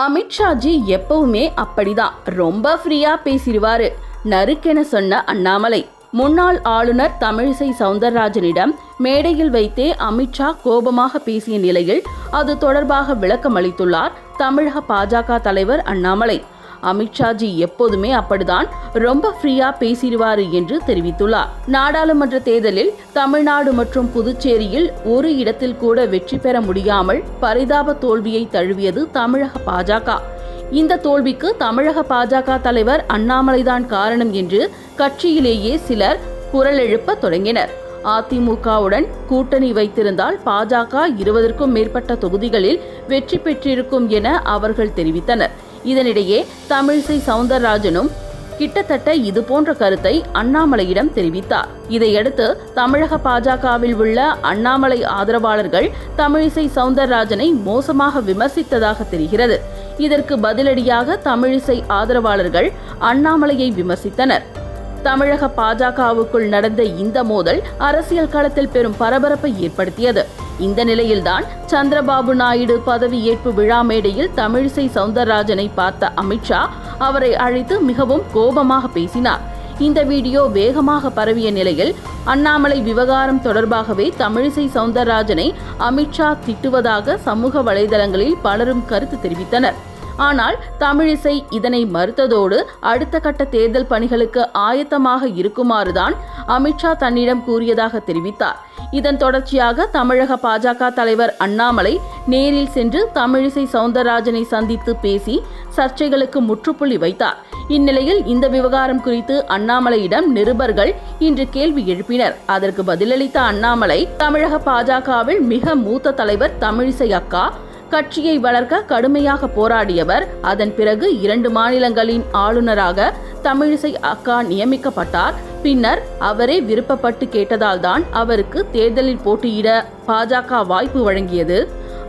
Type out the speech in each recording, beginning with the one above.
அமித்ஷாஜி எப்பவுமே அப்படிதான். ரொம்ப ஃப்ரீயா பேசிடுவாரு. நறுக்கென சொன்ன அண்ணாமலை முன்னாள் ஆளுநர் தமிழிசை சவுந்தரராஜனிடம் மேடையில் வைத்தே அமித்ஷா கோபமாக பேசிய நிலையில் அது தொடர்பாக விளக்கம் அளித்துள்ளார் தமிழக பாஜக தலைவர் அண்ணாமலை. அமித்ஷாஜி எப்போதுமே அப்படிதான் ரொம்ப ஃப்ரீயா பேசிடுவாரு என்று தெரிவித்துள்ளார். நாடாளுமன்ற தேர்தலில் தமிழ்நாடு மற்றும் புதுச்சேரியில் ஒரு இடத்தில் கூட வெற்றி பெற முடியாமல் பரிதாப தோல்வியை தழுவியது தமிழக பாஜக. இந்த தோல்விக்கு தமிழக பாஜக தலைவர் அண்ணாமலைதான் காரணம் என்று கட்சியிலேயே சிலர் குரல் எழுப்ப தொடங்கினர். அதிமுகவுடன் கூட்டணி வைத்திருந்தால் பாஜக இருபதற்கும் மேற்பட்ட தொகுதிகளில் வெற்றி பெற்றிருக்கும் என அவர்கள் தெரிவித்தனர். இதனிடையே தமிழிசை சவுந்தரராஜனும் கிட்டத்தட்ட இது போன்ற கருத்தை அண்ணாமலையிடம் தெரிவித்தார். இதையடுத்து தமிழக பாஜகவில் உள்ள அண்ணாமலை ஆதரவாளர்கள் தமிழிசை சவுந்தரராஜனை மோசமாக விமர்சித்ததாக தெரிகிறது. இதற்கு பதிலடியாக தமிழிசை ஆதரவாளர்கள் அண்ணாமலையை விமர்சித்தனர். தமிழக பாஜகவுக்குள் நடந்த இந்த மோதல் அரசியல் களத்தில் பெரும் பரபரப்பை ஏற்படுத்தியது. இந்த நிலையில்தான் சந்திரபாபு நாயுடு பதவியேற்பு விழா மேடையில் தமிழிசை சவுந்தரராஜனை பார்த்த அமித்ஷா அவரை அழைத்து மிகவும் கோபமாக பேசினார். இந்த வீடியோ வேகமாக பரவிய நிலையில் அண்ணாமலை விவகாரம் தொடர்பாகவே தமிழிசை சவுந்தரராஜனை அமித்ஷா திட்டுவதாக சமூக வலைதளங்களில் பலரும் கருத்து தெரிவித்தனர். ஆனால் தமிழிசை இதனை மறுத்ததோடு அடுத்த கட்ட தேர்தல் பணிகளுக்கு ஆயத்தமாக இருக்குமாறுதான் அமித்ஷா தன்னிடம் கூறியதாக தெரிவித்தார். இதன் தொடர்ச்சியாக தமிழக பாஜக தலைவர் அண்ணாமலை நேரில் சென்று தமிழிசை சவுந்தரராஜனை சந்தித்து பேசி சர்ச்சைகளுக்கு முற்றுப்புள்ளி வைத்தார். இந்நிலையில் இந்த விவகாரம் குறித்து அண்ணாமலையிடம் நிருபர்கள் இன்று கேள்வி எழுப்பினர். அதற்கு பதிலளித்த அண்ணாமலை தமிழக பாஜகவில் மிக மூத்த தலைவர் தமிழிசை அக்கா கட்சியை வளர்க்க கடுமையாக போராடியவர். அதன் பிறகு இரண்டு மாநிலங்களின் ஆளுநராக தமிழிசை அக்கா நியமிக்கப்பட்டார். பின்னர் அவரே விருப்பப்பட்டு கேட்டதால் தான் அவருக்கு தேர்தலில் போட்டியிட பாஜக வாய்ப்பு வழங்கியது.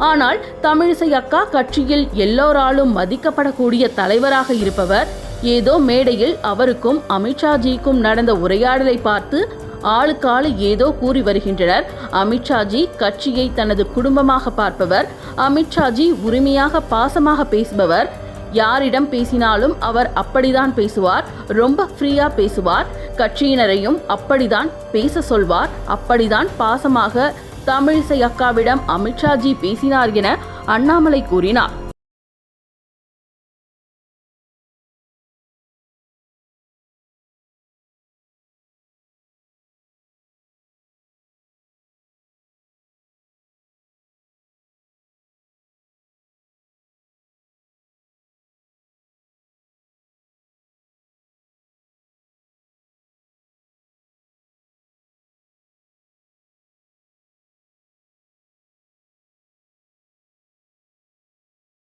ஆனால் தமிழிசை அக்கா கட்சியில் எல்லோராலும் மதிக்கப்படக்கூடிய தலைவராக இருப்பவர். ஏதோ மேடையில் அவருக்கும் அமித்ஷாஜிக்கும் நடந்த உரையாடலை பார்த்து ஆளுக்காளு ஏதோ கூறி வருகின்றனர். அமித்ஷாஜி கட்சியை தனது குடும்பமாக பார்ப்பவர். அமித்ஷாஜி உரிமையாக பாசமாக பேசுபவர். யாரிடம் பேசினாலும் அவர் அப்படிதான் பேசுவார். ரொம்ப ஃப்ரீயா பேசுவார். கட்சியினரையும் அப்படிதான் பேச சொல்வார். அப்படிதான் பாசமாக தமிழிசை அக்காவிடம் அமித்ஷாஜி பேசினார் என அண்ணாமலை கூறினார்.